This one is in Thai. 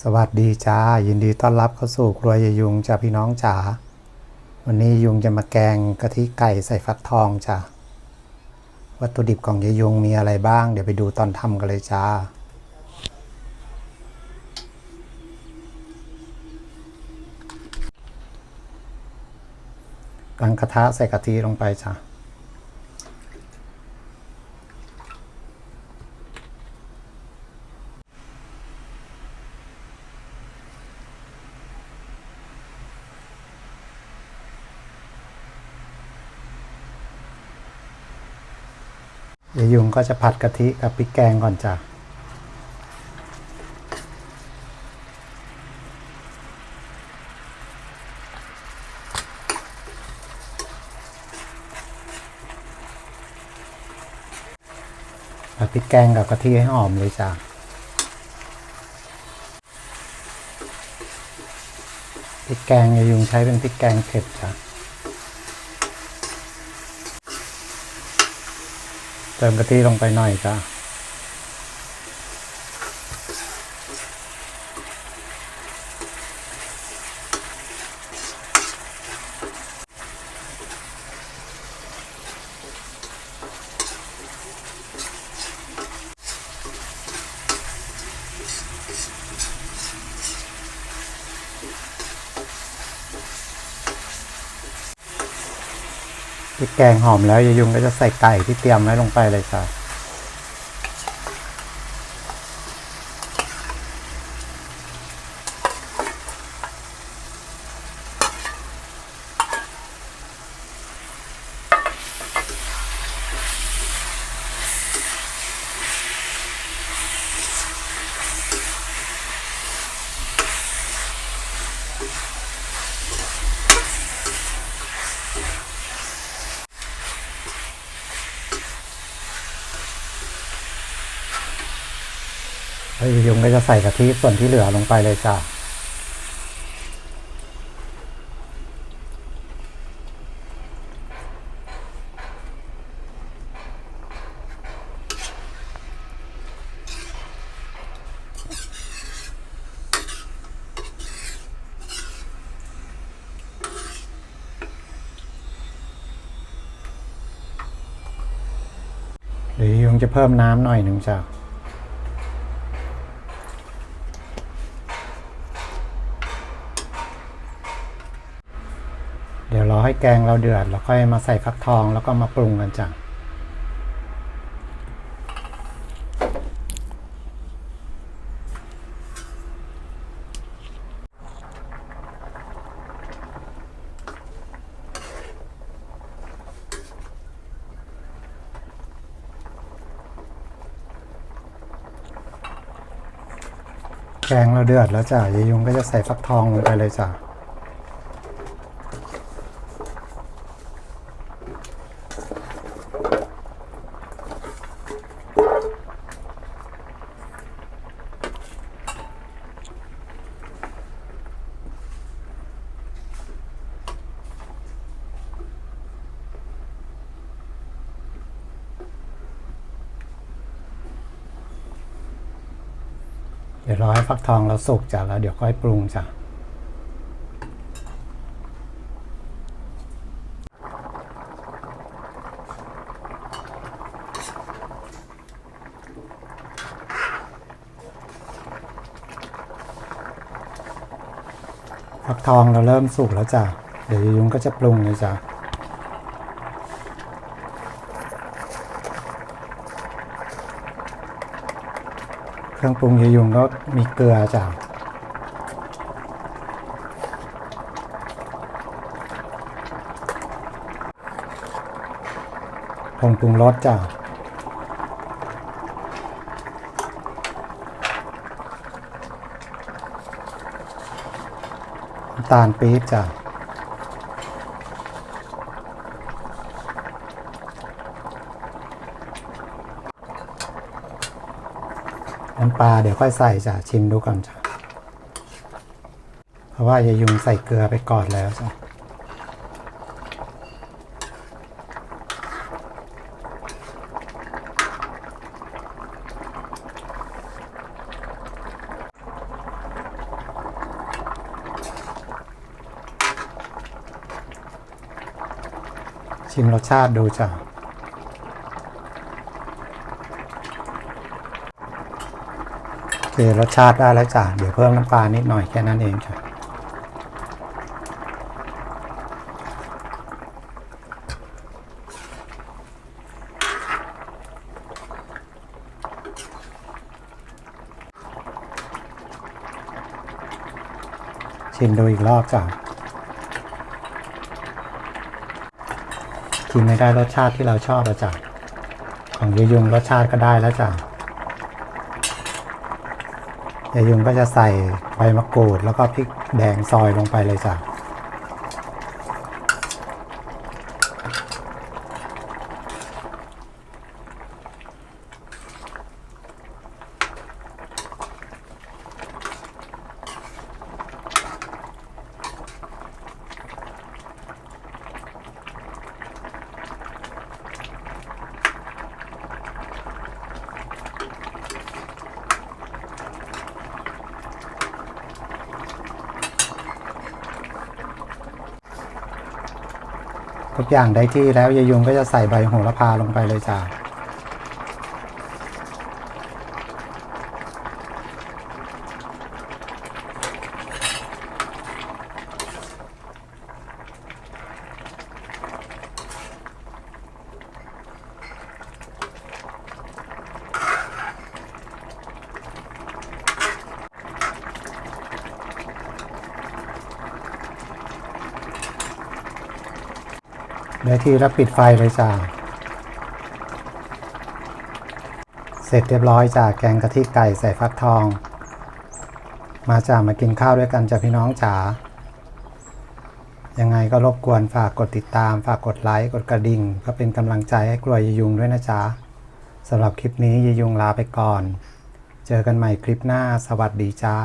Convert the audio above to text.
สวัสดีจ้า ยินดีต้อนรับเข้าสู่ครัวยายยุงจ้าพี่น้องจ๋าวันนี้ยุงจะมาแกงกะทิไก่ใส่ฟักทองจ้าวัตถุดิบของยายยุงมีอะไรบ้าง เดี๋ยวไปดูตอนทำกันเลยจ้า ตั้งกระทะใส่กะทิลงไปจ้า เดี๋ยวยุงก็จะผัดกะทิกับพริกแกงก่อนจ้าผัดพริกแกงกับกะทิให้หอมเลยจ้าพริกแกงยายยุงใช้เป็นพริกแกงเผ็ดจ้ะ เติมกะทิลงไปหน่อยจ้า พริกแกงหอมแล้วยายุงก็จะใส่ไก่ที่เตรียมไว้ลงไปเลยจ้า แล้วยุงก็จะใส่กะทิส่วนที่เหลือลงไปเลยจ้าหรือยุงจะเพิ่มน้ำหน่อยหนึ่งจ้า เดี๋ยวรอให้แกงเราเดือด แล้วค่อยมาใส่ฟักทองแล้วก็มาปรุงกันจ้ะแกงเราเดือดแล้วจ้ะยายยุงก็จะใส่ฟักทองลงไปเลยจ้ะ ดี๋ยวรอให้ฟักทองเราสุกจ้ะแล้วเดี๋ยวค่อยปรุงจ้ะฟักทองเราเริ่มสุกแล้วจ้ะเดี๋ยวยุงก็จะปรุงเลยจ้ะ เครื่องปรุงยายุงก็มีเกลือจ้ะผงปรุงรสจ้ะน้ำตาลปี๊บจ้ะ น้ำปลาเดี๋ยวค่อยใส่จ้ะชิมดูก่อนจ้ะเพราะว่ายายยุงใส่เกลือไปก่อนแล้วจ้ะชิมรสชาติดูจ้ะ เครสชาติได้แล้วจ้ะเดี๋ยวเพิ่มน้ำปลานิดหน่อยแค่นั้นเองจ้ะชิมดูอีกรอบจ้ะกินไม่ได้รสชาติที่เราชอบแล้วจ้ะของยายยุงรสชาติก็ได้แล้วจ้ะ ยายยุงก็จะใส่ใบมะกรูด แล้วก็พริกแดงซอยลงไปเลยจ้ะ ทุกอย่างได้ที่แล้วยายยุงก็จะใส่ใบโหระพาลงไปเลยจ้า ได้ที่แล้วปิดไฟเลยจ้า เสร็จเรียบร้อยจ้าแกงกะทิไก่ใส่ฟักทอง มาจ้ามากินข้าวด้วยกันจ้าพี่น้องจ๋า ยังไงก็รบกวนฝากกดติดตาม ฝากกดไลค์ กดกระดิ่งเพื่อเป็นกำลังใจให้กลัวยยยุงด้วยนะจ๊ะสำหรับคลิปนี้ยยุงลาไปก่อน เจอกันใหม่คลิปหน้า สวัสดีจ้า